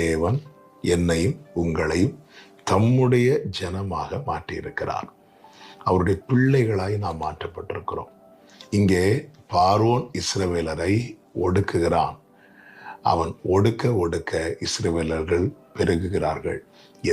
தேவன் என்னையும் உங்களையும் தம்முடைய ஜனமாக மாற்றியிருக்கிறார். அவருடைய பிள்ளைகளாய் நாம் மாற்றப்பட்டிருக்கிறோம். இங்கே பார்வோன் இஸ்ரவேலரை ஒடுக்குகிறான். அவன் ஒடுக்க ஒடுக்க இஸ்ரவேலர்கள் பெருகுகிறார்கள்.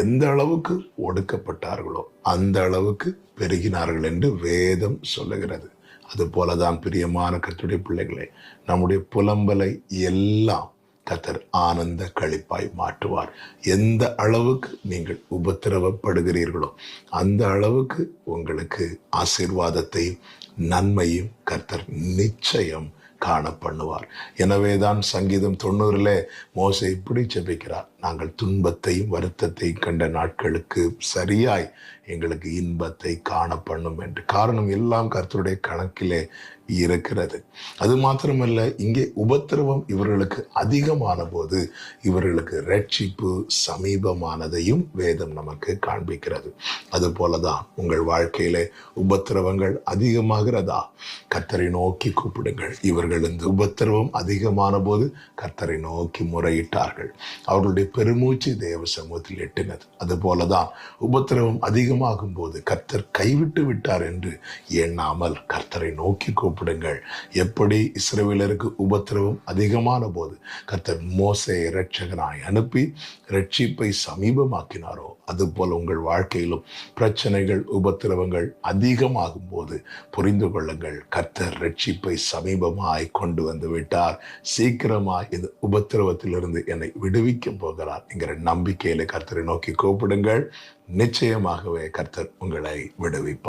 எந்த அளவுக்கு ஒடுக்கப்பட்டார்களோ அந்த அளவுக்கு பெருகினார்கள் என்று வேதம் சொல்லுகிறது. அதுபோலதான் பிரியமான கத்துடைய பிள்ளைகளே நம்முடைய புலம்பலை எல்லாம் கத்தர் ஆனந்த களிப்பாய் மாற்றுவார். எந்த அளவுக்கு நீங்கள் உபத்திரவப்படுகிறீர்களோ அந்த அளவுக்கு உங்களுக்கு ஆசீர்வாதத்தையும் நன்மையும் கர்த்தர் நிச்சயம் காண பண்ணுவார் எனவேதான் சங்கீதம் தொண்ணூறுல மோசை இப்படி செபிக்கிறார் நாங்கள் துன்பத்தையும் வருத்தத்தையும் கண்ட நாட்களுக்கு சரியாய் எங்களுக்கு இன்பத்தை காண பண்ணும் என்று. காரணம் எல்லாம் கர்த்தருடைய கணக்கிலே இருக்கிறது. அது மாத்திரமல்ல இங்கே உபத்திரவம் இவர்களுக்கு அதிகமான போது இவர்களுக்கு ரட்சிப்பு சமீபமானதையும் வேதம் நமக்கு காண்பிக்கிறது. அது போலதான் உங்கள் வாழ்க்கையில உபத்திரவங்கள் அதிகமாகிறதா? கர்த்தரை நோக்கி கூப்பிடுங்கள். இவர்கள் இந்த உபத்திரவம் அதிகமான போது கர்த்தரை நோக்கி முறையிட்டார்கள். அவர்களுடைய பெருமூச்சு தேவ சமூகத்தில் எட்டினது. அது போலதான் உபத்திரவம் அதிகம் அதிகமாகும் போது கர்த்தர் கைவிட்டு விட்டார் என்று எண்ணாமல் கர்த்தரை நோக்கி கூப்பிடுங்கள். எப்படி? இஸ்ரவேலருக்கு உபத்திரவம் அதிகமான போது கர்த்தர் மோசையை இரட்சகனாய் அனுப்பி ரட்சிப்பை சமீபமாக்கினாரோ அதுபோல் உங்கள் வாழ்க்கையிலும் பிரச்சனைகள் உபத்திரவங்கள் அதிகமாகும் போது புரிந்து கொள்ளுங்கள். கர்த்தர் ரட்சிப்பை சமீபமாய் கொண்டு வந்து விட்டார். சீக்கிரமாய் இந்த உபத்திரவத்திலிருந்து என்னை விடுவிக்க போகிறார் என்கிற நம்பிக்கையில கர்த்தரை நோக்கி கூப்பிடுங்கள். நிச்சயமாகவே கர்த்தர் உங்களை விடுவிப்பார்.